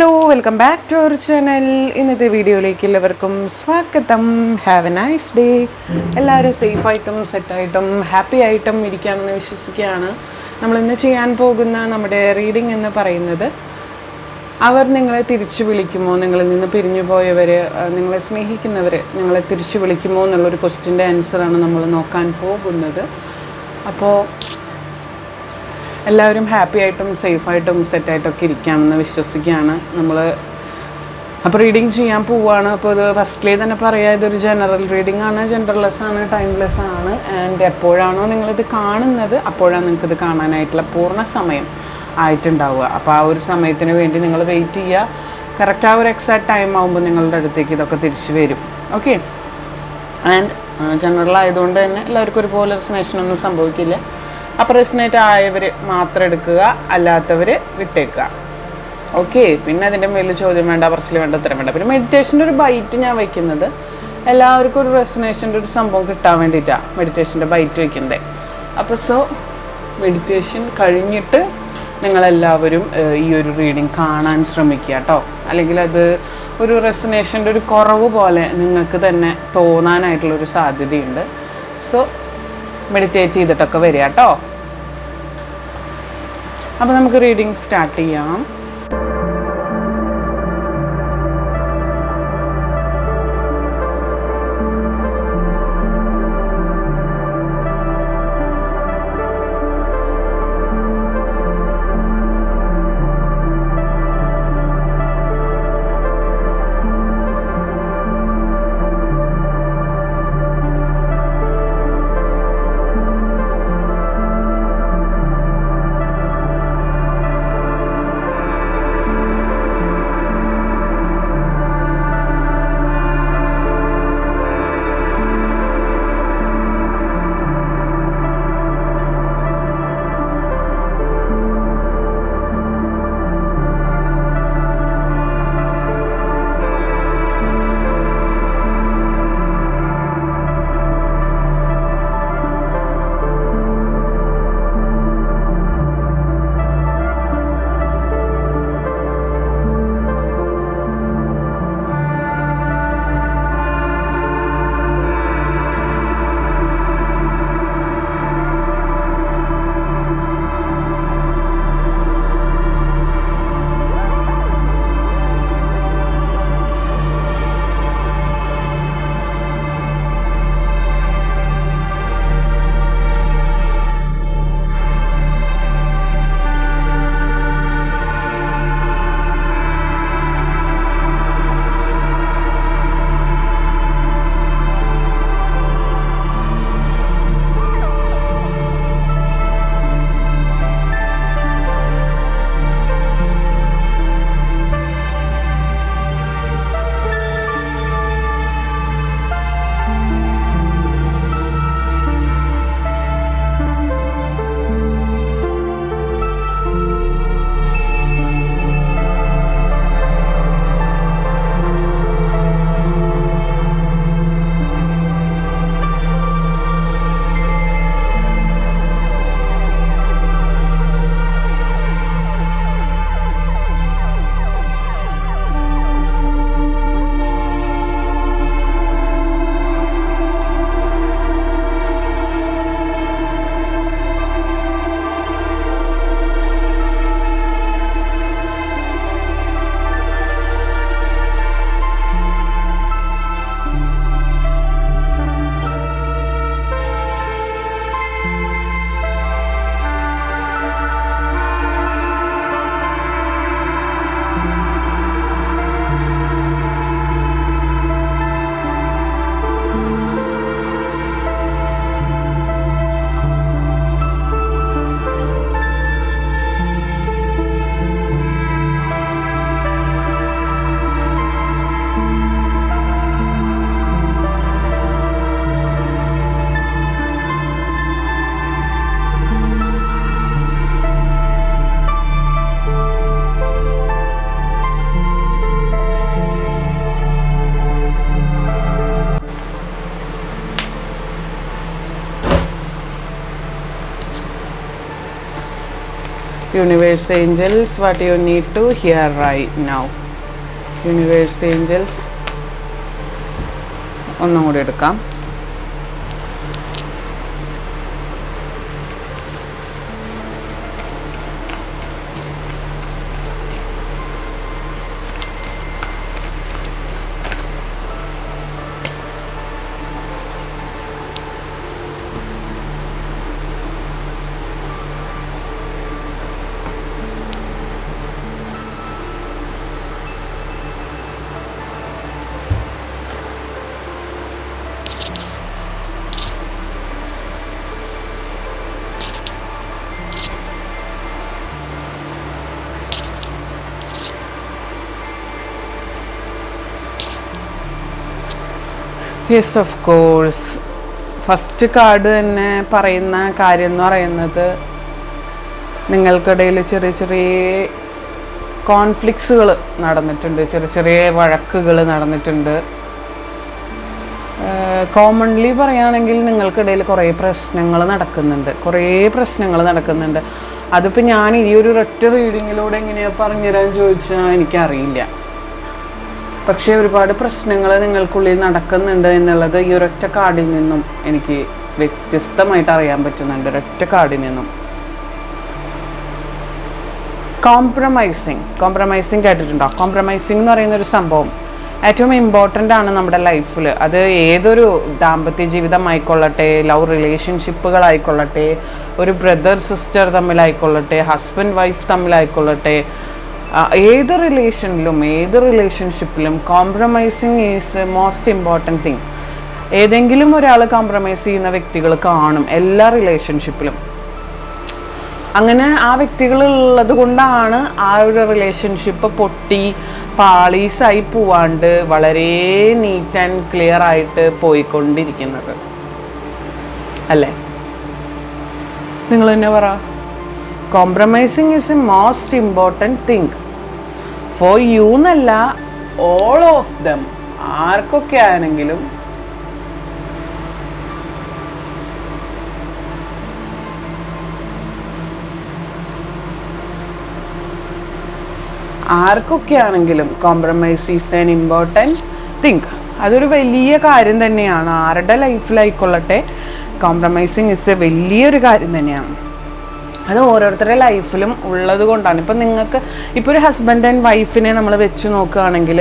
Hello welcome back to our channel ഇന്നത്തെ വീഡിയോയിലേക്ക് എല്ലാവർക്കും സ്വാഗതം. ഹാവ് എ നൈസ് ഡേ എല്ലാവരും സേഫായിട്ടും സെറ്റായിട്ടും ഹാപ്പി ആയിട്ടും ഇരിക്കുകയാണെന്ന് വിശ്വസിക്കുകയാണ്. നമ്മൾ ഇന്ന് ചെയ്യാൻ പോകുന്ന നമ്മുടെ റീഡിംഗ് എന്ന് പറയുന്നത് അവർ നിങ്ങളെ തിരിച്ചു വിളിക്കുമോ? നിങ്ങളിൽ നിന്ന് പിരിഞ്ഞു പോയവർ നിങ്ങളെ സ്നേഹിക്കുന്നവർ നിങ്ങളെ തിരിച്ചു വിളിക്കുമോ? എന്നുള്ളൊരു ക്വസ്റ്റിന്റെ ആൻസറാണ് നമ്മൾ നോക്കാൻ പോകുന്നത്. അപ്പോൾ എല്ലാവരും ഹാപ്പി ആയിട്ടും സേഫായിട്ടും സെറ്റായിട്ടൊക്കെ ഇരിക്കാമെന്ന് വിശ്വസിക്കുകയാണ്. നമ്മൾ അപ്പോൾ റീഡിങ് ചെയ്യാൻ പോവുകയാണ് അപ്പോൾ ഇത് ഫസ്റ്റിലേ തന്നെ പറയാം ഇതൊരു ജനറൽ റീഡിങ് ആണ്. ജനറൽലെസ് ആണ് ടൈംലെസ് ആണ്. ആൻഡ് എപ്പോഴാണോ നിങ്ങളിത് കാണുന്നത് അപ്പോഴാണ് നിങ്ങൾക്കിത് കാണാനായിട്ടുള്ള പൂർണ സമയം ആയിട്ടുണ്ടാവുക. അപ്പോൾ ആ ഒരു സമയത്തിന് വേണ്ടി നിങ്ങൾ വെയിറ്റ് ചെയ്യുക. കറക്റ്റ് ആ ഒരു എക്സാക്ട് ടൈം ആകുമ്പോൾ നിങ്ങളുടെ അടുത്തേക്ക് ഇതൊക്കെ തിരിച്ചു വരും. ഓക്കെ ആൻഡ് ജനറൽ ആയതുകൊണ്ട് തന്നെ എല്ലാവർക്കും ഒരുപോലെ റെസിനേഷൻ ഒന്നും സംഭവിക്കില്ല. അപ്പോൾ റെസിനേറ്റ് ആയവർ മാത്രം എടുക്കുക അല്ലാത്തവർ വിട്ടേക്കുക. ഓക്കെ പിന്നെ അതിന്റെ മേലിൽ ചോദ്യം വേണ്ട പറച്ചിൽ വേണ്ട ഉത്തരം വേണ്ട. പിന്നെ മെഡിറ്റേഷന്റെ ഒരു ബൈറ്റ് ഞാൻ വയ്ക്കുന്നത് എല്ലാവർക്കും ഒരു റെസിനേഷന്റെ ഒരു സംഭവം കിട്ടാൻ വേണ്ടിയിട്ടാണ് മെഡിറ്റേഷന്റെ ബൈറ്റ് വയ്ക്കുന്നത് അപ്പോൾ സോ മെഡിറ്റേഷൻ കഴിഞ്ഞിട്ട് നിങ്ങളെല്ലാവരും ഈ ഒരു റീഡിങ് കാണാൻ ശ്രമിക്കുക കേട്ടോ അല്ലെങ്കിൽ അത് ഒരു റെസിനേഷന്റെ ഒരു കുറവ് പോലെ നിങ്ങൾക്ക് തന്നെ തോന്നാനായിട്ടുള്ളൊരു സാധ്യതയുണ്ട്. സോ മെഡിറ്റേറ്റ് ചെയ്തിട്ടൊക്കെ വരിക കേട്ടോ അപ്പോൾ നമുക്ക് റീഡിങ് സ്റ്റാർട്ട് ചെയ്യാം. universe angels what you need to hear right now universe angels ഒന്നും കൂടി എടുക്കാം yes of course first card തന്നെ പറയുന്ന കാര്യം എന്ന് പറയുന്നത് നിങ്ങൾക്കിടയിൽ ചെറിയ ചെറിയ കോൺഫ്ലിക്ട്സുകൾ നടന്നിട്ടുണ്ട്. ചെറിയ ചെറിയ വഴക്കുകൾ നടന്നിട്ടുണ്ട്. കോമൺലി പറയുകയാണെങ്കിൽ നിങ്ങൾക്കിടയിൽ കുറേ പ്രശ്നങ്ങൾ നടക്കുന്നുണ്ട്. കുറേ പ്രശ്നങ്ങൾ നടക്കുന്നുണ്ട്. അതിപ്പോൾ ഞാൻ ഈ ഒരു ഒറ്റ റീഡിങ്ങിലൂടെ എങ്ങനെയാണ് പറഞ്ഞുതരാൻ ചോദിച്ചാൽ എനിക്കറിയില്ല. പക്ഷേ ഒരുപാട് പ്രശ്നങ്ങൾ നിങ്ങൾക്കുള്ളിൽ നടക്കുന്നുണ്ട് എന്നുള്ളത് ഈ ഒരൊറ്റ കാർഡിൽ നിന്നും എനിക്ക് വ്യത്യസ്തമായിട്ട് അറിയാൻ പറ്റുന്നുണ്ട് ഒരൊറ്റ കാർഡിൽ നിന്നും. കോംപ്രമൈസിങ് കോംപ്രമൈസിങ് കേട്ടിട്ടുണ്ടോ? കോംപ്രമൈസിങ് എന്ന് പറയുന്ന ഒരു സംഭവം ഏറ്റവും ഇമ്പോർട്ടന്റ് ആണ് നമ്മുടെ ലൈഫിൽ അത് ഏതൊരു ദാമ്പത്യ ജീവിതം ആയിക്കൊള്ളട്ടെ ലവ് റിലേഷൻഷിപ്പുകളായിക്കൊള്ളട്ടെ ഒരു ബ്രദർ സിസ്റ്റർ തമ്മിലായിക്കൊള്ളട്ടെ ഹസ്ബൻഡ് വൈഫ് തമ്മിലായിക്കൊള്ളട്ടെ ഏത് റിലേഷനിലും ഏത് റിലേഷൻഷിപ്പിലും compromising is most important thing ഏതെങ്കിലും ഒരാൾ കോംപ്രമൈസ് ചെയ്യുന്ന വ്യക്തികൾ കാണും എല്ലാ റിലേഷൻഷിപ്പിലും അങ്ങനെ ആ വ്യക്തികൾ ഉള്ളത് കൊണ്ടാണ് ആ ഒരു റിലേഷൻഷിപ്പ് പൊട്ടി പാളീസായി പോവാണ്ട് വളരെ നീറ്റ് ആൻഡ് ക്ലിയർ ആയിട്ട് പോയിക്കൊണ്ടിരിക്കുന്നത്. അല്ലേ? നിങ്ങൾ തന്നെ പറ. Compromising is a most important thing for you എന്നല്ല ഓൾ ഓഫ് ദം ആർക്കൊക്കെ ആണെങ്കിലും. ആർക്കൊക്കെ ആണെങ്കിലും compromise is an important thing അതൊരു വലിയ കാര്യം തന്നെയാണ്. ആരുടെ ലൈഫിലായിക്കൊള്ളട്ടെ കോംപ്രമൈസിങ് ഇസ് എ വലിയൊരു കാര്യം തന്നെയാണ്. അത് ഓരോരുത്തരുടെ ലൈഫിലും ഉള്ളത് കൊണ്ടാണ്. ഇപ്പം നിങ്ങൾക്ക് ഇപ്പോൾ ഒരു ഹസ്ബൻഡ് ആൻഡ് വൈഫിനെ നമ്മൾ വെച്ച് നോക്കുകയാണെങ്കിൽ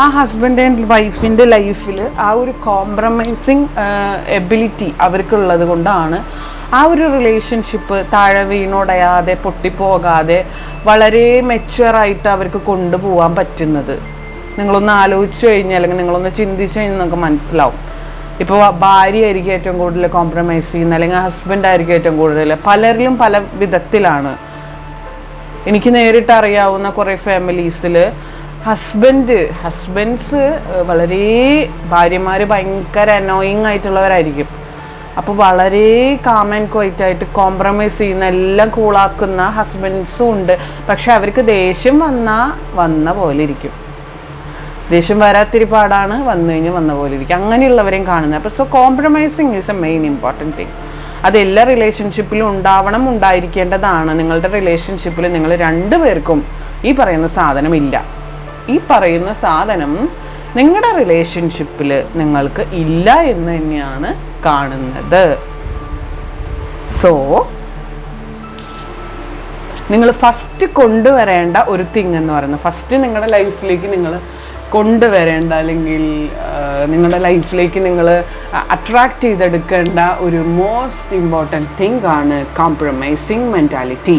ആ ഹസ്ബൻഡ് ആൻഡ് വൈഫിന്റെ ലൈഫിൽ ആ ഒരു കോംപ്രമൈസിങ് എബിലിറ്റി അവർക്കുള്ളത് കൊണ്ടാണ് ആ ഒരു റിലേഷൻഷിപ്പ് താഴെ വീണുടയാതെ പൊട്ടിപ്പോകാതെ വളരെ മെച്ചുവറായിട്ട് അവർക്ക് കൊണ്ടുപോകാൻ പറ്റുന്നത്. നിങ്ങളൊന്ന് ആലോചിച്ച് കഴിഞ്ഞാൽ അല്ലെങ്കിൽ നിങ്ങളൊന്ന് ചിന്തിച്ച് കഴിഞ്ഞാൽ നിങ്ങൾക്ക് മനസ്സിലാവും. ഇപ്പോൾ ഭാര്യ ആയിരിക്കും ഏറ്റവും കൂടുതൽ കോംപ്രമൈസ് ചെയ്യുന്നത് അല്ലെങ്കിൽ ഹസ്ബൻഡ് ആയിരിക്കും ഏറ്റവും കൂടുതൽ പലരിലും പല വിധത്തിലാണ്. എനിക്ക് നേരിട്ട് അറിയാവുന്ന കുറേ ഫാമിലീസിൽ ഹസ്ബൻഡ് ഹസ്ബൻഡ്സ് വളരെ ഭാര്യമാർ ഭയങ്കര അനോയിങ് ആയിട്ടുള്ളവരായിരിക്കും. അപ്പോൾ വളരെ കാം ആൻഡ് ക്വൈറ്റ് ആയിട്ട് കോംപ്രമൈസ് ചെയ്യുന്ന എല്ലാം കൂളാക്കുന്ന ഹസ്ബൻഡ്സും ഉണ്ട്. പക്ഷെ അവർക്ക് ദേഷ്യം വന്നാൽ വന്ന പോലെ ഇരിക്കും. ദേഷ്യം വരാത്തിരി പാടാണ് വന്നു കഴിഞ്ഞ് വന്ന പോലെ ഇരിക്കും. അങ്ങനെയുള്ളവരെയും കാണുന്നത്. അപ്പോൾ so compromising is a main important thing അത് എല്ലാ റിലേഷൻഷിപ്പിലും ഉണ്ടാവണം ഉണ്ടായിരിക്കേണ്ടതാണ്. നിങ്ങളുടെ റിലേഷൻഷിപ്പിൽ നിങ്ങൾ രണ്ടു പേർക്കും ഈ പറയുന്ന സാധനം ഇല്ല ഈ പറയുന്ന സാധനം നിങ്ങളുടെ റിലേഷൻഷിപ്പിൽ നിങ്ങൾക്ക് ഇല്ല എന്ന് തന്നെയാണ് കാണുന്നത്. സോ നിങ്ങൾ ഫസ്റ്റ് കൊണ്ടുവരേണ്ട ഒരു തിങ് എന്ന് പറയുന്നത് ഫസ്റ്റ് നിങ്ങളുടെ ലൈഫിലേക്ക് നിങ്ങൾ കൊണ്ടുവരേണ്ട അല്ലെങ്കിൽ നിങ്ങളുടെ ലൈഫിലേക്ക് നിങ്ങൾ അട്രാക്റ്റ് ചെയ്തെടുക്കേണ്ട ഒരു മോസ്റ്റ് ഇമ്പോർട്ടന്റ് തിങ് ആണ് കോംപ്രമൈസിങ് മെന്റാലിറ്റി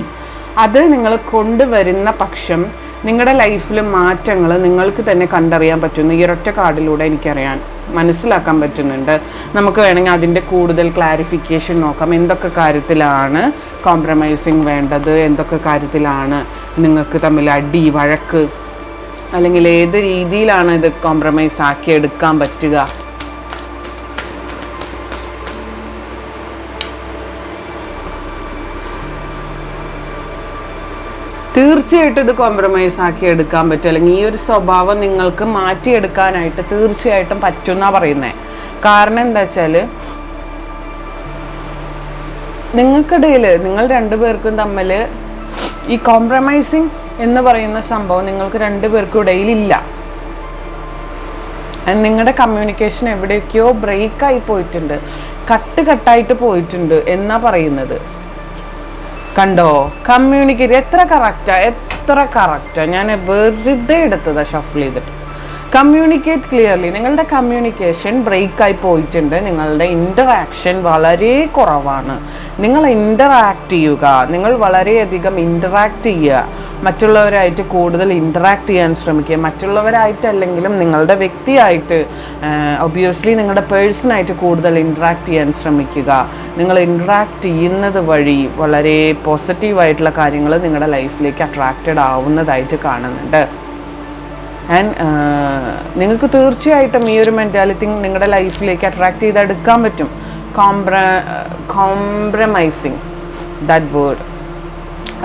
അത് നിങ്ങൾ കൊണ്ടുവരുന്ന പക്ഷം നിങ്ങളുടെ ലൈഫിൽ മാറ്റങ്ങൾ നിങ്ങൾക്ക് തന്നെ കണ്ടറിയാൻ പറ്റുന്നു. ഈ ഒരൊറ്റ കാർഡിലൂടെ എനിക്കറിയാൻ മനസ്സിലാക്കാൻ പറ്റുന്നുണ്ട്. നമുക്ക് വേണമെങ്കിൽ അതിന്റെ കൂടുതൽ ക്ലാരിഫിക്കേഷൻ നോക്കാം. എന്തൊക്കെ കാര്യത്തിലാണ് കോംപ്രമൈസിങ് വേണ്ടത്? എന്തൊക്കെ കാര്യത്തിലാണ് നിങ്ങൾക്ക് തമ്മിൽ അടി വഴക്ക് അല്ലെങ്കിൽ ഏത് രീതിയിലാണ് ഇത് കോംപ്രമൈസ് ആക്കി എടുക്കാൻ പറ്റുക? തീർച്ചയായിട്ടും ഇത് കോംപ്രമൈസ് ആക്കി എടുക്കാൻ പറ്റും. അല്ലെങ്കിൽ ഈ ഒരു സ്വഭാവം നിങ്ങൾക്ക് മാറ്റിയെടുക്കാനായിട്ട് തീർച്ചയായിട്ടും പറ്റുന്നാ പറയുന്നത് കാരണം എന്താ വെച്ചാൽ നിങ്ങൾക്കിടയിൽ നിങ്ങൾ രണ്ടുപേർക്കും തമ്മിൽ ഈ കോംപ്രമൈസിങ് എന്ന് പറയുന്ന സംഭവം നിങ്ങൾക്ക് രണ്ടുപേർക്കും ഇടയിലില്ല. നിങ്ങളുടെ കമ്മ്യൂണിക്കേഷൻ എവിടെയൊക്കെയോ ബ്രേക്കായി പോയിട്ടുണ്ട്. കട്ട് കട്ടായിട്ട് പോയിട്ടുണ്ട് എന്നാ പറയുന്നത്. കണ്ടോ? കമ്മ്യൂണിക്കേറ്റ് എത്ര കറക്റ്റാ എത്ര കറക്റ്റാ ഞാൻ വെറുതെ എടുത്തതാ ഷഫിൾ ചെയ്തിട്ട്. കമ്മ്യൂണിക്കേറ്റ് ക്ലിയർലി നിങ്ങളുടെ കമ്മ്യൂണിക്കേഷൻ ബ്രേക്കായി പോയിട്ടുണ്ട്. നിങ്ങളുടെ ഇന്ററാക്ഷൻ വളരെ കുറവാണ്. നിങ്ങൾ ഇന്ററാക്ട് ചെയ്യുക. നിങ്ങൾ വളരെയധികം ഇന്ററാക്ട് ചെയ്യുക. മറ്റുള്ളവരായിട്ട് കൂടുതൽ ഇന്ററാക്ട് ചെയ്യാൻ ശ്രമിക്കുക. മറ്റുള്ളവരായിട്ടല്ലെങ്കിലും നിങ്ങളുടെ വ്യക്തിയായിട്ട് ഒബിയസ്ലി നിങ്ങളുടെ പേഴ്സണായിട്ട് കൂടുതൽ ഇന്ററാക്ട് ചെയ്യാൻ ശ്രമിക്കുക. നിങ്ങൾ ഇന്ററാക്ട് ചെയ്യുന്നത് വഴി വളരെ പോസിറ്റീവായിട്ടുള്ള കാര്യങ്ങൾ നിങ്ങളുടെ ലൈഫിലേക്ക് അട്രാക്റ്റഡ് ആവുന്നതായിട്ട് കാണുന്നുണ്ട്. ആൻഡ് നിങ്ങൾക്ക് തീർച്ചയായിട്ടും ഈ ഒരു മെന്റാലിറ്റി നിങ്ങളുടെ ലൈഫിലേക്ക് അട്രാക്ട് ചെയ്തെടുക്കാൻ പറ്റും. കോംപ്ര കോംപ്രമൈസിങ് ദാറ്റ് വേർഡ്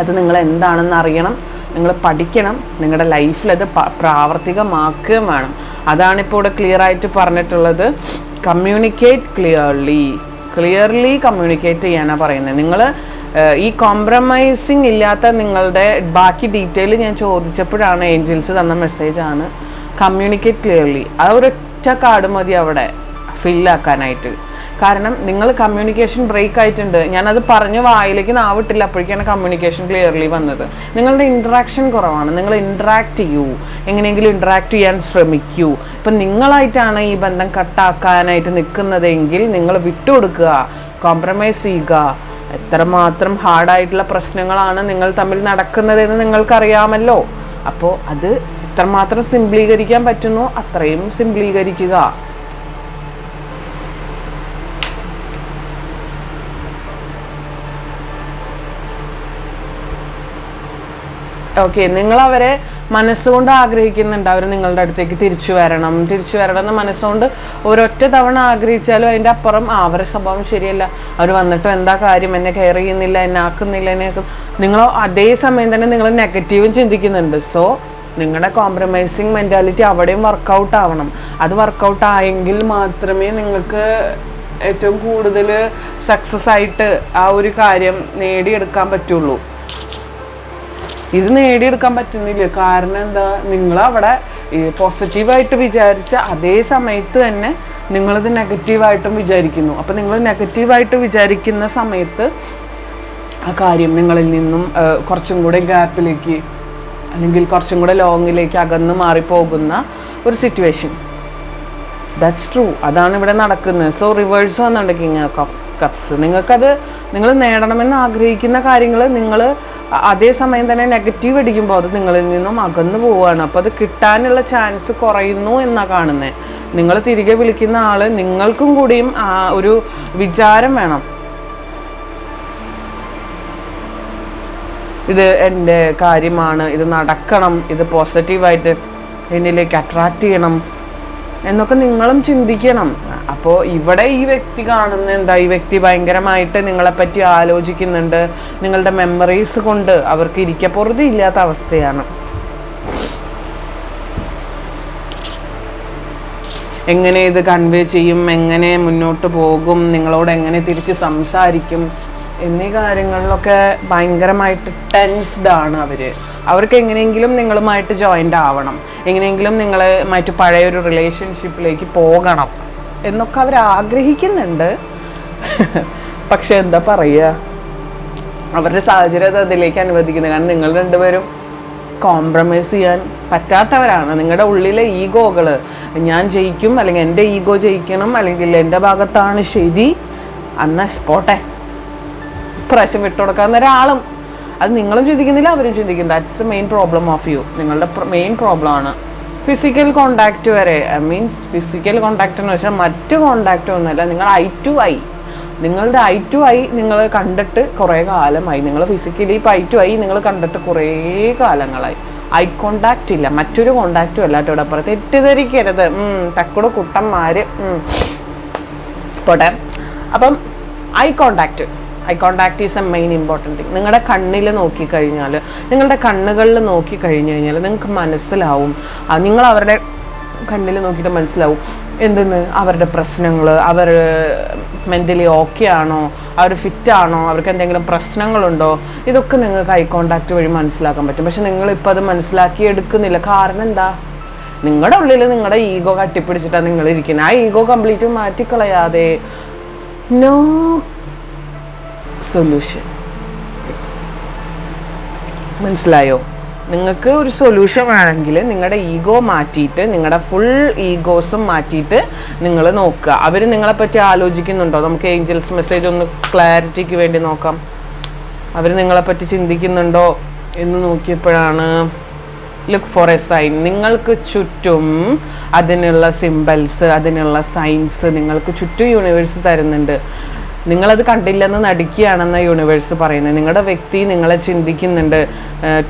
അത് നിങ്ങൾ എന്താണെന്ന് അറിയണം നിങ്ങൾ പഠിക്കണം നിങ്ങളുടെ ലൈഫിൽ അത് പ്രാവർത്തികമാക്കുകയും വേണം. അതാണിപ്പോൾ ഇവിടെ ക്ലിയർ ആയിട്ട് പറഞ്ഞിട്ടുള്ളത്. കമ്മ്യൂണിക്കേറ്റ് ക്ലിയർലി ക്ലിയർലി കമ്മ്യൂണിക്കേറ്റ് ചെയ്യാനാണ് പറയുന്നത്. നിങ്ങൾ ഈ കോംപ്രമൈസിങ് ഇല്ലാത്ത നിങ്ങളുടെ ബാക്കി ഡീറ്റെയിൽ ഞാൻ ചോദിച്ചപ്പോഴാണ് ഏഞ്ചൽസ് തന്ന മെസ്സേജാണ് കമ്മ്യൂണിക്കേറ്റ് ക്ലിയർലി ആ ഒരൊറ്റ കാർഡ് മതി അവിടെ ഫില്ലാക്കാനായിട്ട് കാരണം നിങ്ങൾ കമ്മ്യൂണിക്കേഷൻ ബ്രേക്ക് ആയിട്ടുണ്ട്. ഞാനത് പറഞ്ഞു വായിലേക്ക് നാവിട്ടില്ല അപ്പോഴേക്കാണ് കമ്മ്യൂണിക്കേഷൻ ക്ലിയർലി വന്നത്. നിങ്ങളുടെ ഇൻട്രാക്ഷൻ കുറവാണ്. നിങ്ങൾ ഇൻട്രാക്ട് ചെയ്യൂ. എങ്ങനെയെങ്കിലും ഇൻട്രാക്ട് ചെയ്യാൻ ശ്രമിക്കൂ. ഇപ്പം നിങ്ങളായിട്ടാണ് ഈ ബന്ധം കട്ടാക്കാനായിട്ട് നിൽക്കുന്നതെങ്കിൽ നിങ്ങൾ വിട്ടുകൊടുക്കുക. കോംപ്രമൈസ് ചെയ്യുക. എത്രമാത്രം ഹാർഡായിട്ടുള്ള പ്രശ്നങ്ങളാണ് നിങ്ങൾ തമ്മിൽ നടക്കുന്നതെന്ന് നിങ്ങൾക്കറിയാമല്ലോ. അപ്പോൾ അത് എത്രമാത്രം സിംപ്ലീകരിക്കാൻ പറ്റുന്നോ അത്രയും സിംപ്ലീകരിക്കുക. ഓക്കെ നിങ്ങൾ അവരെ മനസ്സുകൊണ്ട് ആഗ്രഹിക്കുന്നുണ്ട് അവർ നിങ്ങളുടെ അടുത്തേക്ക് തിരിച്ചു വരണം. തിരിച്ചു വരണം എന്ന് മനസ്സുകൊണ്ട് ഒരൊറ്റ തവണ ആഗ്രഹിച്ചാലും അതിന്റെ അപ്പുറം ആ, സ്വഭാവം ശരിയല്ല. അവർ വന്നിട്ട് എന്താ കാര്യം? എന്നെ കെയർ ചെയ്യുന്നില്ല എന്നെ ആക്കുന്നില്ല എന്നെ നിങ്ങൾ അതേ സമയം തന്നെ നിങ്ങൾ നെഗറ്റീവും ചിന്തിക്കുന്നുണ്ട്. സോ നിങ്ങളുടെ കോംപ്രമൈസിങ് മെന്റാലിറ്റി അവിടെയും വർക്കൗട്ട് ആവണം. അത് വർക്കൗട്ട് ആയെങ്കിൽ മാത്രമേ നിങ്ങൾക്ക് ഏറ്റവും കൂടുതൽ സക്സസ് ആയിട്ട് ആ ഒരു കാര്യം നേടിയെടുക്കാൻ പറ്റുള്ളൂ. ഇത് നേടിയെടുക്കാൻ പറ്റുന്നില്ല. കാരണം എന്താ? നിങ്ങൾ അവിടെ പോസിറ്റീവായിട്ട് വിചാരിച്ച അതേ സമയത്ത് തന്നെ നിങ്ങളിത് നെഗറ്റീവായിട്ടും വിചാരിക്കുന്നു. അപ്പം നിങ്ങൾ നെഗറ്റീവായിട്ട് വിചാരിക്കുന്ന സമയത്ത് ആ കാര്യം നിങ്ങളിൽ നിന്നും കുറച്ചും കൂടെ ഗ്യാപ്പിലേക്ക് അല്ലെങ്കിൽ കുറച്ചും കൂടെ ലോങ്ങിലേക്ക് അകന്ന് മാറിപ്പോകുന്ന ഒരു സിറ്റുവേഷൻ ദാറ്റ്സ് ട്രൂ അതാണ് ഇവിടെ നടക്കുന്നത്. സോ റിവേഴ്സ് വന്നിട്ടുണ്ടെങ്കിൽ കപ്സ് നിങ്ങൾക്കത് നിങ്ങൾ നേടണമെന്ന് ആഗ്രഹിക്കുന്ന കാര്യങ്ങൾ നിങ്ങൾ അതേ സമയം തന്നെ നെഗറ്റീവ് അടിക്കുമ്പോൾ അത് നിങ്ങളിൽ നിന്നും അകന്നു പോവുകയാണ്. അപ്പോൾ അത് കിട്ടാനുള്ള ചാൻസ് കുറയുന്നു എന്നാണ് കാണുന്നത് നിങ്ങൾ തിരികെ വിളിക്കുന്ന ആൾ നിങ്ങൾക്കും കൂടിയും ഒരു വിചാരം വേണം. ഇത് എന്റെ കാര്യമാണ് ഇത് നടക്കണം ഇത് പോസിറ്റീവായിട്ട് എന്നിലേക്ക് അട്രാക്റ്റ് ചെയ്യണം എന്നൊക്കെ നിങ്ങളും ചിന്തിക്കണം. അപ്പോൾ ഇവിടെ ഈ വ്യക്തി കാണുന്ന എന്താ? ഈ വ്യക്തി ഭയങ്കരമായിട്ട് നിങ്ങളെപ്പറ്റി ആലോചിക്കുന്നുണ്ട്. നിങ്ങളുടെ മെമ്മറീസ് കൊണ്ട് അവർക്ക് ഇരിക്കപ്പുറതി ഇല്ലാത്ത അവസ്ഥയാണ്. എങ്ങനെ ഇത് കൺവേ ചെയ്യും? എങ്ങനെ മുന്നോട്ട് പോകും? നിങ്ങളോട് എങ്ങനെ തിരിച്ച് സംസാരിക്കും? എന്നീ കാര്യങ്ങളിലൊക്കെ ഭയങ്കരമായിട്ട് ടെൻസ്ഡ് ആണ് അവർ അവർക്ക് എങ്ങനെയെങ്കിലും നിങ്ങളുമായിട്ട് ജോയിന്റ് ആവണം. എങ്ങനെയെങ്കിലും നിങ്ങളുമായിട്ട് പഴയൊരു റിലേഷൻഷിപ്പിലേക്ക് പോകണം. എന്നൊക്കെ അവർ ആഗ്രഹിക്കുന്നുണ്ട്. പക്ഷെ എന്താ പറയുക അവരുടെ സാഹചര്യം അത് അതിലേക്ക് അനുവദിക്കുന്നത് കാരണം നിങ്ങൾ രണ്ടുപേരും കോംപ്രമൈസ് ചെയ്യാൻ പറ്റാത്തവരാണ്. നിങ്ങളുടെ ഉള്ളിലെ ഈഗോകൾ ഞാൻ ജയിക്കും അല്ലെങ്കിൽ എന്റെ ഈഗോ ജയിക്കണം അല്ലെങ്കിൽ എന്റെ ഭാഗത്താണ് ശരി അന്ന പോട്ടെ. പ്രാവശ്യം വിട്ടുകൊടുക്കാവുന്ന ഒരാളും. അത് നിങ്ങളും ചിന്തിക്കുന്നില്ല അവരും ചിന്തിക്കും that's main problem of you നിങ്ങളുടെ മെയിൻ പ്രോബ്ലം ആണ്. ഫിസിക്കൽ കോണ്ടാക്റ്റ് വരെ മീൻസ് ഫിസിക്കൽ കോണ്ടാക്റ്റ് എന്ന് വെച്ചാൽ മറ്റ് കോണ്ടാക്റ്റ് ഒന്നുമല്ല നിങ്ങൾ ഐ ടു ഐ നിങ്ങളുടെ ഐ ടു ഐ നിങ്ങൾ കണ്ടിട്ട് കുറേ കാലമായി. നിങ്ങൾ ഫിസിക്കലി ഇപ്പോൾ ഐ ടു ഐ നിങ്ങൾ കണ്ടിട്ട് കുറേ കാലങ്ങളായി. ഐ കോണ്ടാക്റ്റ് ഇല്ല. മറ്റൊരു കോണ്ടാക്റ്റും അല്ല കേട്ടോ അപ്പുറത്ത് തെറ്റിദ്ധരിക്കരുത്. തക്കുട കുട്ടന്മാർ പോട്ടെ. അപ്പം eye contact eye contact is a main important thing നിങ്ങളുടെ കണ്ണിൽ നോക്കിക്കഴിഞ്ഞാൽ നിങ്ങളുടെ കണ്ണുകളിൽ നോക്കിക്കഴിഞ്ഞ് കഴിഞ്ഞാൽ നിങ്ങൾക്ക് മനസ്സിലാവും. നിങ്ങൾ അവരുടെ കണ്ണിൽ നോക്കിയിട്ട് മനസ്സിലാവും. എന്തെന്ന്? അവരുടെ പ്രശ്നങ്ങൾ അവർ മെന്റലി ഓക്കെ ആണോ? അവർ ഫിറ്റ് ആണോ? അവർക്ക് എന്തെങ്കിലും പ്രശ്നങ്ങളുണ്ടോ? ഇതൊക്കെ നിങ്ങൾക്ക് ഐ കോണ്ടാക്ട് വഴി മനസ്സിലാക്കാൻ പറ്റും. പക്ഷെ നിങ്ങളിപ്പോൾ അത് മനസ്സിലാക്കി എടുക്കുന്നില്ല കാരണം എന്താ? നിങ്ങളുടെ ഉള്ളിൽ നിങ്ങളുടെ ഈഗോ കട്ടിപ്പിടിച്ചിട്ടാണ് നിങ്ങൾ ഇരിക്കുന്നത് ആ ഈഗോ കംപ്ലീറ്റ് മാറ്റിക്കളയാതെ. നോ സൊല്യൂഷൻ മനസ്സിലായോ? നിങ്ങൾക്ക് ഒരു സൊല്യൂഷൻ വേണമെങ്കിൽ നിങ്ങളുടെ ഈഗോ മാറ്റിയിട്ട് നിങ്ങളുടെ ഫുൾ ഈഗോസും മാറ്റിയിട്ട് നിങ്ങൾ നോക്കുക. അവർ നിങ്ങളെപ്പറ്റി ആലോചിക്കുന്നുണ്ടോ? നമുക്ക് ഏഞ്ചൽസ് മെസ്സേജ് ഒന്ന് ക്ലാരിറ്റിക്ക് വേണ്ടി നോക്കാം. അവർ നിങ്ങളെപ്പറ്റി ചിന്തിക്കുന്നുണ്ടോ എന്ന് നോക്കിയപ്പോഴാണ് ലുക്ക് ഫോർ എ സൈൻ നിങ്ങൾക്ക് ചുറ്റും അതിനുള്ള സിമ്പിൾസ് അതിനുള്ള സൈൻസ് നിങ്ങൾക്ക് ചുറ്റും യൂണിവേഴ്സ് തരുന്നുണ്ട്. നിങ്ങളത് കണ്ടില്ലെന്ന് നടിക്കുകയാണെന്ന യൂണിവേഴ്സ് പറയുന്നത്. നിങ്ങളുടെ വ്യക്തി നിങ്ങളെ ചിന്തിക്കുന്നുണ്ട്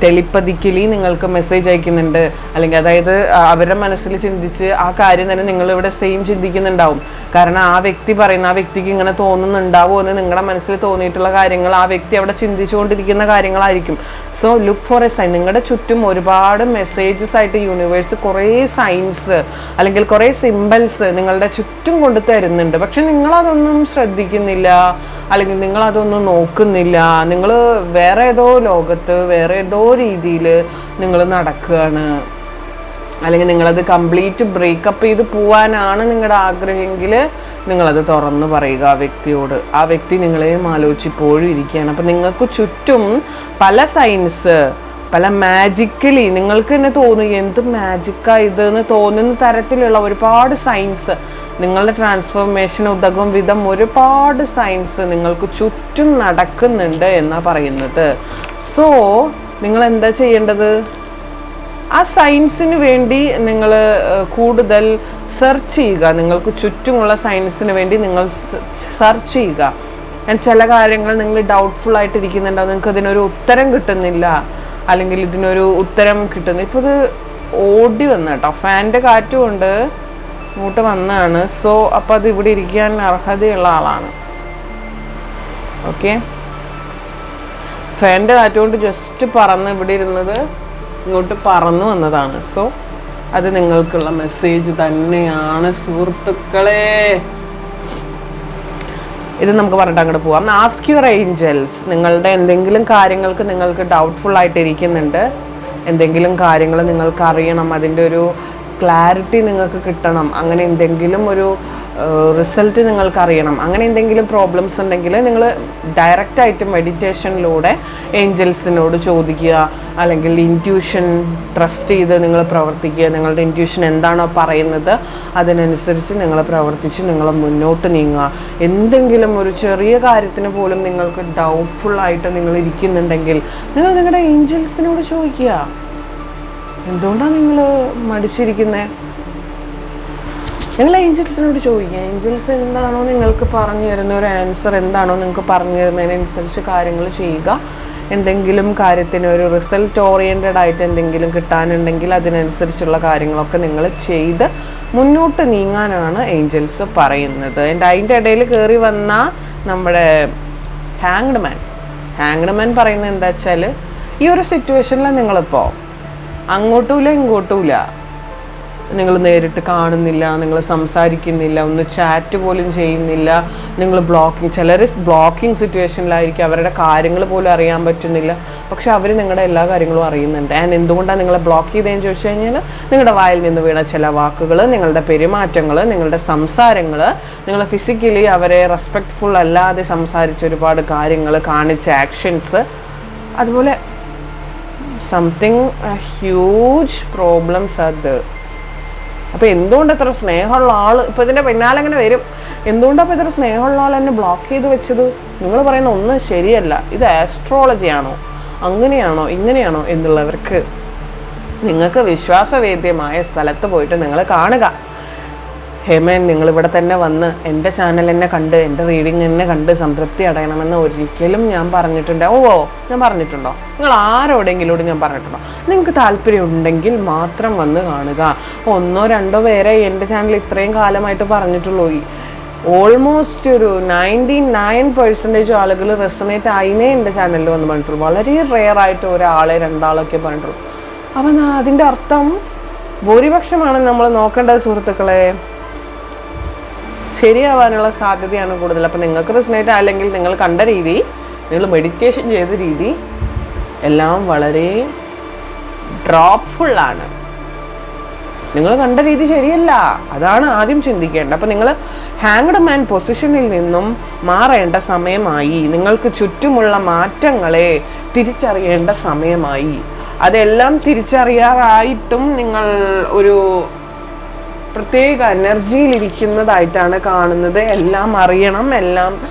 ടെലിപ്പതിക്കലി നിങ്ങൾക്ക് മെസ്സേജ് അയക്കുന്നുണ്ട് അല്ലെങ്കിൽ അതായത് അവരുടെ മനസ്സിൽ ചിന്തിച്ച് ആ കാര്യം തന്നെ നിങ്ങളിവിടെ സെയിം ചിന്തിക്കുന്നുണ്ടാവും. കാരണം ആ വ്യക്തി പറയുന്ന ആ വ്യക്തിക്ക് ഇങ്ങനെ തോന്നുന്നുണ്ടാവുമോ എന്ന് നിങ്ങളുടെ മനസ്സിൽ തോന്നിയിട്ടുള്ള കാര്യങ്ങൾ ആ വ്യക്തി അവിടെ ചിന്തിച്ചുകൊണ്ടിരിക്കുന്ന കാര്യങ്ങളായിരിക്കും. So look for a sign നിങ്ങളുടെ ചുറ്റും ഒരുപാട് മെസ്സേജസ് ആയിട്ട് യൂണിവേഴ്സ് കുറേ സൈൻസ് അല്ലെങ്കിൽ കുറേ സിമ്പിൾസ് നിങ്ങളുടെ ചുറ്റും കൊണ്ട് തരുന്നുണ്ട്. പക്ഷെ നിങ്ങളതൊന്നും ശ്രദ്ധിക്കുന്നില്ല. അല്ലെങ്കിൽ നിങ്ങൾ അതൊന്നും നോക്കുന്നില്ല. നിങ്ങൾ വേറെ ഏതോ ലോകത്ത് വേറെ ഏതോ രീതിയിൽ നിങ്ങൾ നടക്കുകയാണ്. അല്ലെങ്കിൽ നിങ്ങളത് കംപ്ലീറ്റ് ബ്രേക്കപ്പ് ചെയ്ത് പോവാനാണ് നിങ്ങളുടെ ആഗ്രഹമെങ്കിൽ നിങ്ങളത് തുറന്ന് പറയുക ആ വ്യക്തിയോട്. ആ വ്യക്തി നിങ്ങളെയും ആലോചിച്ച് ഇപ്പോഴും ഇരിക്കുകയാണ്. അപ്പം നിങ്ങൾക്ക് ചുറ്റും പല സയൻസ് പല മാജിക്കലി നിങ്ങൾക്ക് തന്നെ തോന്നും എന്ത് മാജിക്കാ ഇത് എന്ന് തോന്നുന്ന തരത്തിലുള്ള ഒരുപാട് സയൻസ് നിങ്ങളുടെ ട്രാൻസ്ഫോർമേഷൻ ഉതകും വിധം ഒരുപാട് സയൻസ് നിങ്ങൾക്ക് ചുറ്റും നടക്കുന്നുണ്ട് എന്നാണ് പറയുന്നത്. സോ നിങ്ങൾ എന്താ ചെയ്യേണ്ടത്? ആ സയൻസിന് വേണ്ടി നിങ്ങൾ കൂടുതൽ സെർച്ച് ചെയ്യുക. നിങ്ങൾക്ക് ചുറ്റുമുള്ള സയൻസിന് വേണ്ടി നിങ്ങൾ സെർച്ച് ചെയ്യുക. ചില കാര്യങ്ങൾ നിങ്ങൾ ഡൗട്ട്ഫുൾ ആയിട്ട് ഇരിക്കുന്നുണ്ടാവും നിങ്ങൾക്ക് അതിനൊരു ഉത്തരം കിട്ടുന്നില്ല. അല്ലെങ്കിൽ ഇതിനൊരു ഉത്തരം കിട്ടുന്നു ഇപ്പോൾ ഇത് ഓടി വന്നു കേട്ടോ. ഫാന്റെ കാറ്റും കൊണ്ട് ഇങ്ങോട്ട് വന്നതാണ് സോ അപ്പോൾ അത് ഇവിടെ ഇരിക്കാൻ അർഹതയുള്ള ആളാണ്. ഓക്കെ ഫാന്റെ കാറ്റുകൊണ്ട് ജസ്റ്റ് പറന്ന് ഇവിടെ ഇരുന്നത് ഇങ്ങോട്ട് പറന്നു വന്നതാണ്. സോ അത് നിങ്ങൾക്കുള്ള മെസ്സേജ് തന്നെയാണ് സുഹൃത്തുക്കളെ. ഇത് നമുക്ക് പറഞ്ഞിട്ട് അങ്ങോട്ട് പോവാം. ആസ്ക് യുവർ ഏഞ്ചൽസ് നിങ്ങളുടെ എന്തെങ്കിലും കാര്യങ്ങൾക്ക് നിങ്ങൾക്ക് ഡൗട്ട്ഫുൾ ആയിട്ട് ഇരിക്കുന്നുണ്ട്. എന്തെങ്കിലും കാര്യങ്ങൾ നിങ്ങൾക്ക് അറിയണം അതിന്റെ ഒരു ക്ലാരിറ്റി നിങ്ങൾക്ക് കിട്ടണം. അങ്ങനെ എന്തെങ്കിലും ഒരു റിസൾട്ട് നിങ്ങൾക്ക് അറിയണം. അങ്ങനെ എന്തെങ്കിലും പ്രോബ്ലംസ് ഉണ്ടെങ്കിൽ നിങ്ങൾ ഡയറക്റ്റായിട്ട് മെഡിറ്റേഷനിലൂടെ ഏഞ്ചൽസിനോട് ചോദിക്കുക. അല്ലെങ്കിൽ ഇന്റ്യൂഷൻ ട്രസ്റ്റ് ചെയ്ത് നിങ്ങൾ പ്രവർത്തിക്കുക. നിങ്ങളുടെ ഇന്റ്യൂഷൻ എന്താണോ പറയുന്നത് അതിനനുസരിച്ച് നിങ്ങൾ പ്രവർത്തിച്ച് നിങ്ങൾ മുന്നോട്ട് നീങ്ങുക. എന്തെങ്കിലും ഒരു ചെറിയ കാര്യത്തിന് പോലും നിങ്ങൾക്ക് ഡൗട്ട്ഫുള്ളായിട്ട് നിങ്ങൾ ഇരിക്കുന്നുണ്ടെങ്കിൽ നിങ്ങൾ നിങ്ങളുടെ ഏഞ്ചൽസിനോട് ചോദിക്കുക. എന്തുകൊണ്ടാണ് നിങ്ങൾ മടിച്ചിരിക്കുന്നത് നിങ്ങൾ ഏഞ്ചൽസിനോട് ചോദിക്കുക ഏഞ്ചൽസ് എന്താണോ നിങ്ങൾക്ക് പറഞ്ഞു തരുന്ന ഒരു ആൻസർ എന്താണോ നിങ്ങൾക്ക് പറഞ്ഞു തരുന്നതിനനുസരിച്ച് കാര്യങ്ങൾ ചെയ്യുക. എന്തെങ്കിലും കാര്യത്തിന് ഒരു റിസൾട്ട് ഓറിയന്റഡ് ആയിട്ട് എന്തെങ്കിലും കിട്ടാനുണ്ടെങ്കിൽ അതിനനുസരിച്ചുള്ള കാര്യങ്ങളൊക്കെ നിങ്ങൾ ചെയ്ത് മുന്നോട്ട് നീങ്ങാനാണ് ഏഞ്ചൽസ് പറയുന്നത്. എന്റെ അതിന്റെ ഇടയിൽ കയറി വന്ന നമ്മുടെ ഹാങ്ഡ് മാൻ ഹാങ്ഡ് മാൻ പറയുന്നത് എന്താ വെച്ചാൽ ഈ ഒരു സിറ്റുവേഷനിൽ നിങ്ങളിപ്പോൾ അങ്ങോട്ടുമില്ല ഇങ്ങോട്ടുമില്ല. നിങ്ങൾ നേരിട്ട് കാണുന്നില്ല നിങ്ങൾ സംസാരിക്കുന്നില്ല ഒന്ന് ചാറ്റ് പോലും ചെയ്യുന്നില്ല നിങ്ങൾ ബ്ലോക്കിംഗ് ചിലർ ബ്ലോക്കിംഗ് സിറ്റുവേഷനിലായിരിക്കും അവരുടെ കാര്യങ്ങൾ പോലും അറിയാൻ പറ്റുന്നില്ല. പക്ഷെ അവർ നിങ്ങളുടെ എല്ലാ കാര്യങ്ങളും അറിയുന്നുണ്ട്. ആൻഡ് എന്തുകൊണ്ടാണ് നിങ്ങളെ ബ്ലോക്ക് ചെയ്തതെന്ന് ചോദിച്ചു കഴിഞ്ഞാൽ നിങ്ങളുടെ വായിൽ നിന്ന് വീണ ചില വാക്കുകൾ നിങ്ങളുടെ പെരുമാറ്റങ്ങൾ നിങ്ങളുടെ സംസാരങ്ങൾ നിങ്ങൾ ഫിസിക്കലി അവരെ റെസ്പെക്റ്റ്ഫുൾ അല്ലാതെ സംസാരിച്ച ഒരുപാട് കാര്യങ്ങൾ കാണിച്ച ആക്ഷൻസ് അതുപോലെ സംതിങ് ഹ്യൂജ് പ്രോബ്ലംസ് അത് അപ്പോൾ എന്തുകൊണ്ട് ഇത്ര സ്നേഹമുള്ള ആൾ ഇപ്പോൾ ഇതിന്റെ പിന്നാലെ അങ്ങനെ വരും. എന്തുകൊണ്ടാണ് അപ്പോൾ ഇത്ര സ്നേഹമുള്ള ആൾ എന്നെ ബ്ലോക്ക് ചെയ്ത് വെച്ചത്? നിങ്ങൾ പറയുന്ന ഒന്നും ശരിയല്ല. ഇത് ആസ്ട്രോളജിയാണോ അങ്ങനെയാണോ? ഇങ്ങനെയാണോ എന്നുള്ളവർക്ക് നിങ്ങൾക്ക് വിശ്വാസവേദ്യമായ സ്ഥലത്ത് പോയിട്ട് നിങ്ങൾ കാണുക. ഹേമൻ നിങ്ങളിവിടെ തന്നെ വന്ന് എന്റെ ചാനൽ എന്നെ കണ്ട് എന്റെ റീഡിങ് എന്നെ കണ്ട് സംതൃപ്തി അടയണമെന്ന് ഒരിക്കലും ഞാൻ പറഞ്ഞിട്ടുണ്ട്. ഓ ഞാൻ പറഞ്ഞിട്ടുണ്ടോ? നിങ്ങൾ ആരോടെങ്കിലോട് ഞാൻ പറഞ്ഞിട്ടുണ്ടോ? നിങ്ങൾക്ക് താല്പര്യം ഉണ്ടെങ്കിൽ മാത്രം വന്ന് കാണുക. ഒന്നോ രണ്ടോ പേരെ എന്റെ ചാനൽ ഇത്രയും കാലമായിട്ട് പറഞ്ഞിട്ടുള്ളൂ. ഓൾമോസ്റ്റ് ഒരു നയന്റി നയൻ പെർസെന്റേജ് ആളുകൾ റെസണേറ്റ് ആയിനേ എന്റെ ചാനലിൽ വന്ന് പറഞ്ഞിട്ടുള്ളൂ. വളരെ റെയർ ആയിട്ട് ഒരാളെ രണ്ടാളൊക്കെ പറഞ്ഞിട്ടുള്ളൂ. അപ്പം അതിന്റെ അർത്ഥം? ഭൂരിപക്ഷമാണ് നമ്മൾ നോക്കേണ്ടത് സുഹൃത്തുക്കളെ. ശരിയാവാനുള്ള സാധ്യതയാണ് കൂടുതൽ. അപ്പം നിങ്ങൾക്ക് റിസനേറ്റ് അല്ലെങ്കിൽ നിങ്ങൾ കണ്ട രീതി നിങ്ങൾ മെഡിറ്റേഷൻ ചെയ്ത രീതി എല്ലാം വളരെ ഡ്രോപ്പ്ഫുള്ളാണ് നിങ്ങൾ കണ്ട രീതി ശരിയല്ല. അതാണ് ആദ്യം ചിന്തിക്കേണ്ടത്. അപ്പം നിങ്ങൾ ഹാങ്ഡ് മാൻ പൊസിഷനിൽ നിന്നും മാറേണ്ട സമയമായി. നിങ്ങൾക്ക് ചുറ്റുമുള്ള മാറ്റങ്ങളെ തിരിച്ചറിയേണ്ട സമയമായി. അതെല്ലാം തിരിച്ചറിയാറായിട്ടും നിങ്ങൾ ഒരു പ്രത്യേക എനർജിയിലിരിക്കുന്നതായിട്ടാണ് കാണുന്നത്. എല്ലാം അറിയണം എല്ലാം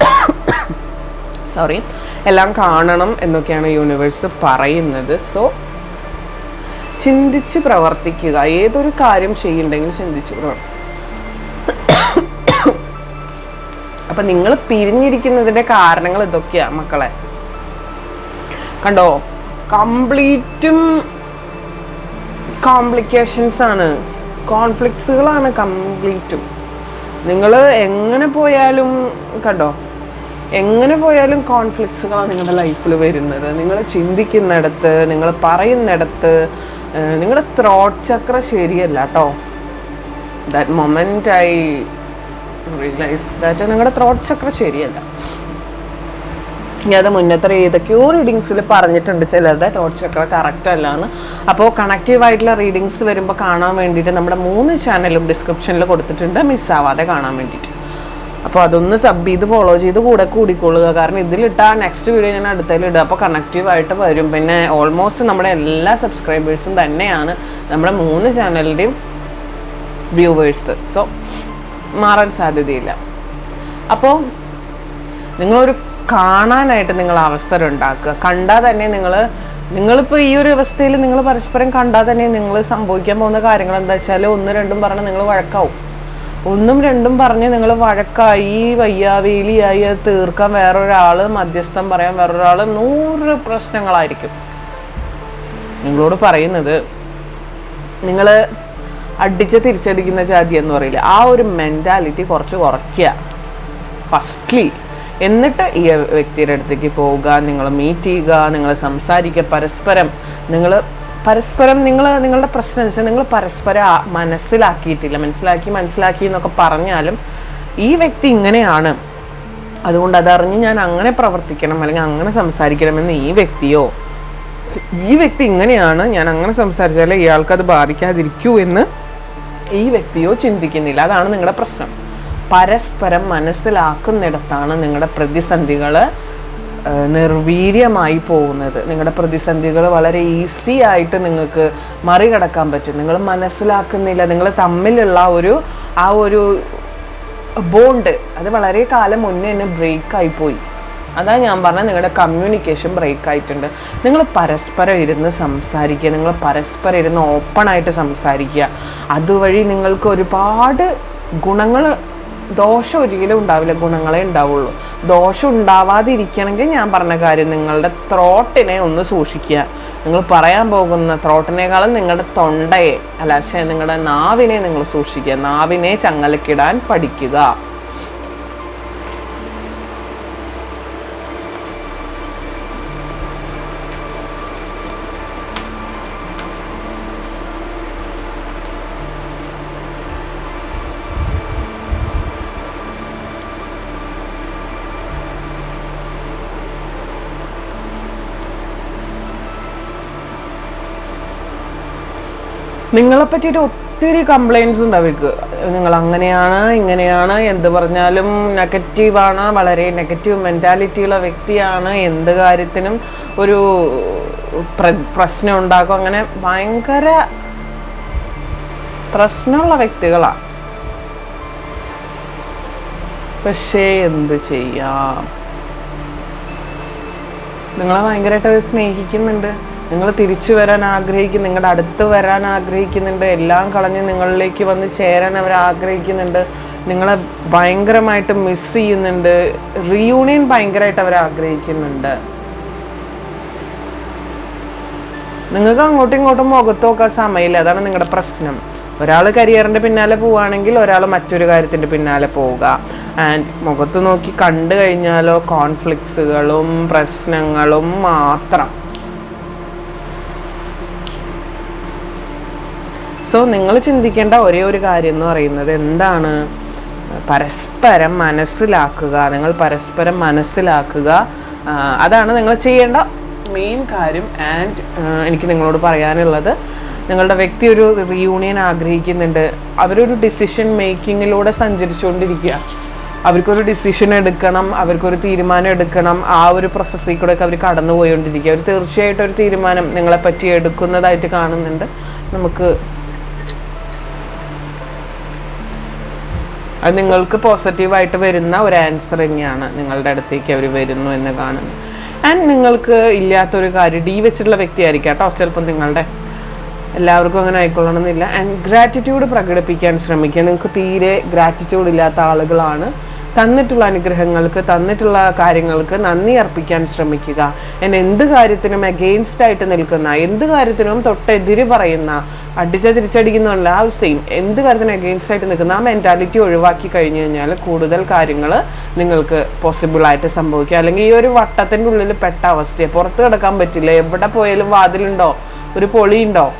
സോറി എല്ലാം കാണണം എന്നൊക്കെയാണ് യൂണിവേഴ്സ് പറയുന്നത്. സോ ചിന്തിച്ച് പ്രവർത്തിക്കുക. ഏതൊരു കാര്യം ചെയ്യണ്ടെങ്കിലും ചിന്തിച്ച് പ്രവർത്തിക്കുക. അപ്പൊ നിങ്ങൾ പിരിഞ്ഞിരിക്കുന്നതിന്റെ കാരണങ്ങൾ ഇതൊക്കെയാ മക്കളെ. കണ്ടോ? കംപ്ലീറ്റും കോംപ്ലിക്കേഷൻസ് ആണ്. കോൺഫ്ലിക്ട്സുകളാണ് കംപ്ലീറ്റും നിങ്ങൾ എങ്ങനെ പോയാലും കണ്ടോ? എങ്ങനെ പോയാലും കോൺഫ്ലിക്ട്സുകളാണ് നിങ്ങളുടെ ലൈഫിൽ വരുന്നത്. നിങ്ങൾ ചിന്തിക്കുന്നിടത്ത് നിങ്ങൾ പറയുന്നിടത്ത് നിങ്ങളുടെ ത്രോട്ട് ചക്ര ശരിയല്ല കേട്ടോ that moment I realise that നിങ്ങളുടെ ത്രോട്ട് ചക്ര ശരിയല്ല. ഞാൻ അത് മുന്നത്തെ ഏതൊക്കെയോ റീഡിങ്സിൽ പറഞ്ഞിട്ടുണ്ട് ചിലരുടെ തോട്ട് ചക്ര കറക്റ്റ് അല്ല എന്ന് അപ്പോൾ കണക്റ്റീവ് ആയിട്ടുള്ള റീഡിങ്സ് വരുമ്പോൾ കാണാൻ വേണ്ടിയിട്ട് നമ്മുടെ മൂന്ന് ചാനലും ഡിസ്ക്രിപ്ഷനിൽ കൊടുത്തിട്ടുണ്ട്. മിസ്സാവാതെ കാണാൻ വേണ്ടിയിട്ട്. അപ്പോൾ അതൊന്ന് സബ് ചെയ്ത് ഫോളോ ചെയ്ത് കൂടെ കൂടിക്കൊള്ളുക. കാരണം ഇതിലിട്ട നെക്സ്റ്റ് വീഡിയോ ഞാൻ അടുത്തതിലിടുക അപ്പോൾ കണക്റ്റീവ് ആയിട്ട് വരും. പിന്നെ ഓൾമോസ്റ്റ് നമ്മുടെ എല്ലാ സബ്സ്ക്രൈബേഴ്സും തന്നെയാണ് നമ്മുടെ മൂന്ന് ചാനലിന്റെയും വ്യൂവേഴ്സ് സോ മാറാൻ സാധ്യതയില്ല. അപ്പോൾ നിങ്ങളൊരു കാണാനായിട്ട് നിങ്ങൾ അവസരം ഉണ്ടാക്കുക. കണ്ടാൽ തന്നെ നിങ്ങൾ നിങ്ങളിപ്പോൾ ഈ ഒരു അവസ്ഥയിൽ നിങ്ങൾ പരസ്പരം കണ്ടാൽ തന്നെ നിങ്ങൾ സംഭവിക്കാൻ പോകുന്ന കാര്യങ്ങൾ എന്താ വെച്ചാൽ ഒന്ന് രണ്ടും പറഞ്ഞ് നിങ്ങൾ വഴക്കാവും. ഒന്നും രണ്ടും പറഞ്ഞ് നിങ്ങൾ വഴക്കായി വയ്യാവേലിയായി അത് തീർക്കാൻ വേറൊരാൾ മധ്യസ്ഥം പറയാൻ വേറൊരാൾ നൂറ് പ്രശ്നങ്ങളായിരിക്കും. നിങ്ങളോട് പറയുന്നത് നിങ്ങൾ അടിച്ച് തിരിച്ചടിക്കുന്ന ജാതി എന്ന് പറയില്ല ആ ഒരു മെന്റാലിറ്റി കുറച്ച് കുറയ്ക്കുക. ഫസ്റ്റ്ലി എന്നിട്ട് ഈ വ്യക്തിയുടെ അടുത്തേക്ക് പോവുക നിങ്ങൾ മീറ്റ് ചെയ്യുക നിങ്ങൾ സംസാരിക്കുക പരസ്പരം നിങ്ങൾ പരസ്പരം നിങ്ങൾ നിങ്ങളുടെ പ്രശ്നം വെച്ചാൽ നിങ്ങൾ പരസ്പരം മനസ്സിലാക്കിയിട്ടില്ല. മനസ്സിലാക്കി മനസ്സിലാക്കി എന്നൊക്കെ പറഞ്ഞാലും ഈ വ്യക്തി ഇങ്ങനെയാണ്. അതുകൊണ്ട് അതറിഞ്ഞ് ഞാൻ അങ്ങനെ പ്രവർത്തിക്കണം അല്ലെങ്കിൽ അങ്ങനെ സംസാരിക്കണമെന്ന് ഈ വ്യക്തിയോ ഈ വ്യക്തി ഇങ്ങനെയാണ് ഞാൻ അങ്ങനെ സംസാരിച്ചാലേ ഇയാൾക്കത് ബാധിക്കാതിരിക്കൂ എന്ന് ഈ വ്യക്തിയോ ചിന്തിക്കുന്നില്ല. അതാണ് നിങ്ങളുടെ പ്രശ്നം. പരസ്പരം മനസ്സിലാക്കുന്നിടത്താണ് നിങ്ങളുടെ പ്രതിസന്ധികൾ നിർവീര്യമായി പോകുന്നത്. നിങ്ങളുടെ പ്രതിസന്ധികൾ വളരെ ഈസി ആയിട്ട് നിങ്ങൾക്ക് മറികടക്കാൻ പറ്റും. നിങ്ങൾ മനസ്സിലാക്കുന്നില്ല നിങ്ങൾ തമ്മിലുള്ള ഒരു ആ ഒരു ബോണ്ട് അത് വളരെ കാലം മുന്നേ തന്നെ ബ്രേക്ക് പോയി. അതാ ഞാൻ പറഞ്ഞത് നിങ്ങളുടെ കമ്മ്യൂണിക്കേഷൻ ബ്രേക്ക് ആയിട്ടുണ്ട്. നിങ്ങൾ പരസ്പരം ഇരുന്ന് സംസാരിക്കുക നിങ്ങൾ പരസ്പരം ഇരുന്ന് ഓപ്പണായിട്ട് സംസാരിക്കുക. അതുവഴി നിങ്ങൾക്ക് ഒരുപാട് ഗുണങ്ങൾ ദോഷം ഒരിക്കലും ഉണ്ടാവില്ല. ഗുണങ്ങളെ ഉണ്ടാവുള്ളൂ. ദോഷം ഉണ്ടാവാതിരിക്കണമെങ്കിൽ ഞാൻ പറഞ്ഞ കാര്യം നിങ്ങളുടെ ത്രോട്ടിനെ ഒന്ന് സൂക്ഷിക്കുക. നിങ്ങൾ പറയാൻ പോകുന്ന ത്രോട്ടിനേക്കാളും നിങ്ങളുടെ തൊണ്ടയെ അല്ല പക്ഷേ നിങ്ങളുടെ നാവിനെ നിങ്ങൾ സൂക്ഷിക്കുക. നാവിനെ ചങ്ങലക്കിടാൻ പഠിക്കുക. നിങ്ങളെ പറ്റിയിട്ട് ഒത്തിരി കംപ്ലയിൻസ് ഉണ്ട് അവർക്ക്. നിങ്ങൾ അങ്ങനെയാണ് ഇങ്ങനെയാണ് എന്ത് പറഞ്ഞാലും നെഗറ്റീവാണ് വളരെ നെഗറ്റീവ് മെന്റാലിറ്റിയുള്ള വ്യക്തിയാണ് എന്ത് കാര്യത്തിനും ഒരു പ്ര- പ്രശ്നം ഉണ്ടാക്കും. അങ്ങനെ ഭയങ്കര പ്രശ്നമുള്ള വ്യക്തികളാണ് പക്ഷേ എന്ത് ചെയ്യാം? നിങ്ങളെ ഭയങ്കരമായിട്ട് അവർ സ്നേഹിക്കുന്നുണ്ട്. നിങ്ങൾ തിരിച്ചു വരാൻ ആഗ്രഹിക്കുന്നു നിങ്ങളുടെ അടുത്ത് വരാൻ ആഗ്രഹിക്കുന്നുണ്ട് എല്ലാം കളഞ്ഞ് നിങ്ങളിലേക്ക് വന്ന് ചേരാൻ അവർ ആഗ്രഹിക്കുന്നുണ്ട് നിങ്ങളെ ഭയങ്കരമായിട്ട് മിസ് ചെയ്യുന്നുണ്ട് റീയൂണിയൻ ഭയങ്കരമായിട്ട് അവർ ആഗ്രഹിക്കുന്നുണ്ട്. നിങ്ങൾക്ക് അങ്ങോട്ടും ഇങ്ങോട്ടും മുഖത്ത് നോക്കാൻ സമയമില്ല അതാണ് നിങ്ങളുടെ പ്രശ്നം. ഒരാൾ കരിയറിന്റെ പിന്നാലെ പോവുകയാണെങ്കിൽ ഒരാൾ മറ്റൊരു കാര്യത്തിന്റെ പിന്നാലെ പോവുക. ആൻഡ് മുഖത്ത് നോക്കി കണ്ടു കഴിഞ്ഞാലോ കോൺഫ്ലിക്ട്സുകളും പ്രശ്നങ്ങളും മാത്രം. സോ നിങ്ങൾ ചിന്തിക്കേണ്ട ഒരേ ഒരു കാര്യം എന്ന് പറയുന്നത് എന്താണ്? പരസ്പരം മനസ്സിലാക്കുക. നിങ്ങൾ പരസ്പരം മനസ്സിലാക്കുക. അതാണ് നിങ്ങൾ ചെയ്യേണ്ട മെയിൻ കാര്യം ആൻഡ് എനിക്ക് നിങ്ങളോട് പറയാനുള്ളത്. നിങ്ങളുടെ വ്യക്തി ഒരു റീയൂണിയൻ ആഗ്രഹിക്കുന്നുണ്ട്. അവരൊരു ഡിസിഷൻ മേക്കിങ്ങിലൂടെ സഞ്ചരിച്ചുകൊണ്ടിരിക്കുക. അവർക്കൊരു ഡിസിഷൻ എടുക്കണം. അവർക്കൊരു തീരുമാനം എടുക്കണം. ആ ഒരു പ്രോസസ്സിൽ കൂടെ ഒക്കെ അവർ കടന്നു പോയിക്കൊണ്ടിരിക്കുക അവർ തീർച്ചയായിട്ടും ഒരു തീരുമാനം നിങ്ങളെ പറ്റി എടുക്കുന്നതായിട്ട് കാണുന്നുണ്ട്. നമുക്ക് അത് നിങ്ങൾക്ക് പോസിറ്റീവായിട്ട് വരുന്ന ഒരു ആൻസർ തന്നെയാണ് നിങ്ങളുടെ അടുത്തേക്ക് അവർ വരുന്നു എന്ന് കാണുന്നു ആൻഡ് നിങ്ങൾക്ക് ഇല്ലാത്തൊരു കാര്യം ഡി വെച്ചിട്ടുള്ള വ്യക്തിയായിരിക്കാം കേട്ടോ. ചിലപ്പോൾ നിങ്ങളുടെ എല്ലാവർക്കും അങ്ങനെ ആയിക്കൊള്ളണമെന്നില്ല. ആൻഡ് ഗ്രാറ്റിറ്റ്യൂഡ് പ്രകടിപ്പിക്കാൻ ശ്രമിക്കുക. നിങ്ങൾക്ക് തീരെ ഗ്രാറ്റിറ്റ്യൂഡ് ഇല്ലാത്ത ആളുകളാണ്. തന്നിട്ടുള്ള അനുഗ്രഹങ്ങൾക്ക് തന്നിട്ടുള്ള കാര്യങ്ങൾക്ക് നന്ദി അർപ്പിക്കാൻ ശ്രമിക്കുക. എന്നെ എന്ത് കാര്യത്തിനും അഗെയിൻസ്റ്റ് ആയിട്ട് നിൽക്കുന്ന എന്ത് കാര്യത്തിനും തൊട്ടെതിര് പറയുന്ന അടിച്ച തിരിച്ചടിക്കുന്നതല്ല ആ സെയിം എന്ത് കാര്യത്തിനും അഗെയിൻസ്റ്റ് ആയിട്ട് നിൽക്കുന്ന ആ മെന്റാലിറ്റി ഒഴിവാക്കി കഴിഞ്ഞു കഴിഞ്ഞാൽ കൂടുതൽ കാര്യങ്ങൾ നിങ്ങൾക്ക് പോസിബിൾ ആയിട്ട് സംഭവിക്കുക അല്ലെങ്കിൽ ഈ ഒരു വട്ടത്തിന്റെ ഉള്ളിൽ പെട്ട അവസ്ഥയെ. പുറത്ത് കിടക്കാൻ പറ്റില്ല. എവിടെ പോയാലും വാതിലുണ്ടോ? ഒരു പൊളിയുണ്ടോ?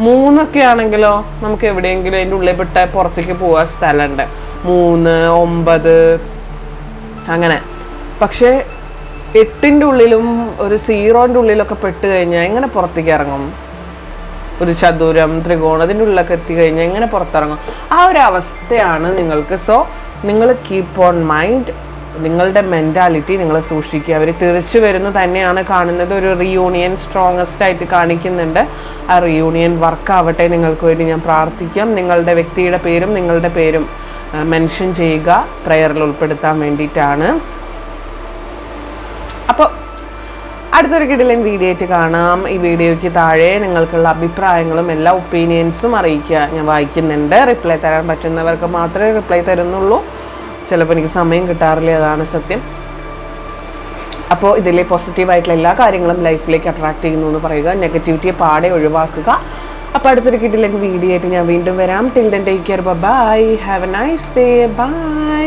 മൂന്നൊക്കെ ആണെങ്കിലോ നമുക്ക് എവിടെയെങ്കിലും അതിന്റെ ഉള്ളിൽ പെട്ട പുറത്തേക്ക് പോകാൻ സ്ഥലമുണ്ട്. മൂന്ന് ഒമ്പത് അങ്ങനെ. പക്ഷേ എട്ടിന്റെ ഉള്ളിലും ഒരു സീറോന്റെ ഉള്ളിലൊക്കെ പെട്ട് കഴിഞ്ഞാൽ എങ്ങനെ പുറത്തേക്ക് ഇറങ്ങും? ഒരു ചതുരം ത്രികോണം അതിന്റെ ഉള്ളിലൊക്കെ എത്തിക്കഴിഞ്ഞാൽ എങ്ങനെ പുറത്തിറങ്ങും? ആ ഒരു അവസ്ഥയാണ് നിങ്ങൾക്ക്. സോ നിങ്ങൾ കീപ്പ് ഓൺ മൈൻഡ് നിങ്ങളുടെ മെന്റാലിറ്റി നിങ്ങൾ സൂക്ഷിക്കുക. അവർ തിരിച്ചു വരുന്നു തന്നെയാണ് കാണുന്നത്. ഒരു റിയൂണിയൻ സ്ട്രോങ്ങസ്റ്റ് ആയിട്ട് കാണിക്കുന്നുണ്ട്. ആ റിയൂണിയൻ വർക്കാവട്ടെ നിങ്ങൾക്ക് വേണ്ടി ഞാൻ പ്രാർത്ഥിക്കാം. നിങ്ങളുടെ വ്യക്തിയുടെ പേരും നിങ്ങളുടെ പേരും മെൻഷൻ ചെയ്യുക. പ്രയറിൽ ഉൾപ്പെടുത്താൻ വേണ്ടിയിട്ടാണ്. അപ്പോൾ അടുത്തൊരു കിടിലൻ വീഡിയോ ആയിട്ട് കാണാം. ഈ വീഡിയോയ്ക്ക് താഴെ നിങ്ങൾക്കുള്ള അഭിപ്രായങ്ങളും എല്ലാ ഒപ്പീനിയൻസും അറിയിക്കുക ഞാൻ വായിക്കുന്നുണ്ട്. റിപ്ലൈ തരാൻ പറ്റുന്നവർക്ക് മാത്രമേ റിപ്ലൈ തരുന്നുള്ളൂ. ചിലപ്പോൾ എനിക്ക് സമയം കിട്ടാറില്ല അതാണ് സത്യം. അപ്പോൾ ഇതിലെ പോസിറ്റീവായിട്ടുള്ള എല്ലാ കാര്യങ്ങളും ലൈഫിലേക്ക് അട്രാക്ട് ചെയ്യുന്നു എന്ന് പറയുക നെഗറ്റിവിറ്റിയെ പാടെ ഒഴിവാക്കുക. അപ്പോൾ അടുത്തൊരു കിട്ടില്ലെങ്കിൽ വീഡിയോ ആയിട്ട് ഞാൻ വീണ്ടും വരാം. Till then take care bye have a nice day bye